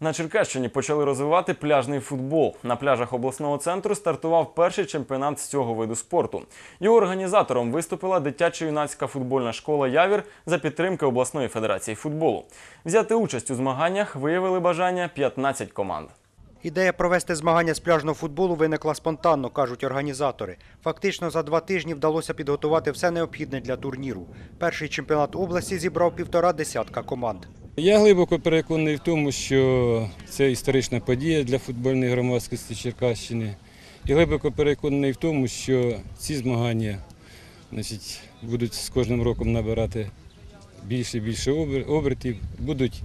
На Черкащині почали розвивати пляжний футбол. На пляжах обласного центру стартував перший чемпіонат з цього виду спорту. Його організатором виступила дитячо-юнацька футбольна школа Явір за підтримки обласної федерації футболу. Взяти участь у змаганнях виявили бажання 15 команд. Ідея провести змагання з пляжного футболу виникла спонтанно, кажуть організатори. Фактично за два тижні вдалося підготувати все необхідне для турніру. Перший чемпіонат області зібрав півтора десятка команд. Я глибоко переконаний в тому, що це історична подія для футбольної громадськості Черкащини. І глибоко переконаний в тому, що ці змагання значить, будуть з кожним роком набирати більше і більше обертів, будуть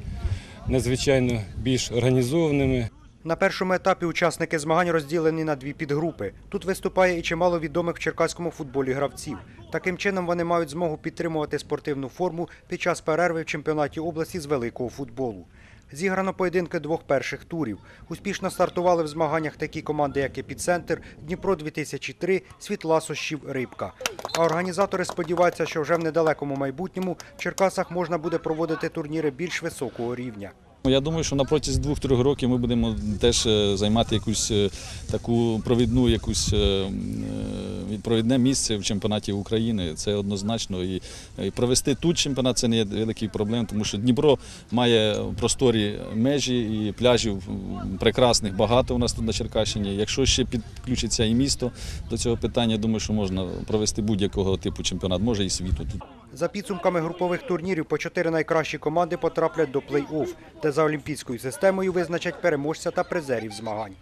надзвичайно більш організованими. На першому етапі учасники змагань розділені на дві підгрупи. Тут виступає і чимало відомих в черкаському футболі гравців. Таким чином вони мають змогу підтримувати спортивну форму під час перерви в чемпіонаті області з великого футболу. Зіграно поєдинки двох перших турів. Успішно стартували в змаганнях такі команди, як «Епіцентр», Дніпро 2003, Світласощів, Рибка. А організатори сподіваються, що вже в недалекому майбутньому в Черкасах можна буде проводити турніри більш високого рівня. Я думаю, що на протязі двох-трьох років ми будемо теж е, займати якусь е, таку провідну, якусь е, провідне місце в чемпіонаті України. Це однозначно. І провести тут чемпіонат це не є великий проблем, тому що Дніпро має просторі межі і пляжів прекрасних багато у нас тут на Черкащині. Якщо ще підключиться і місто до цього питання, думаю, що можна провести будь-якого типу чемпіонат, може і світу тут. За підсумками групових турнірів по чотири найкращі команди потраплять до плей-офф, де за олімпійською системою визначать переможця та призерів змагань.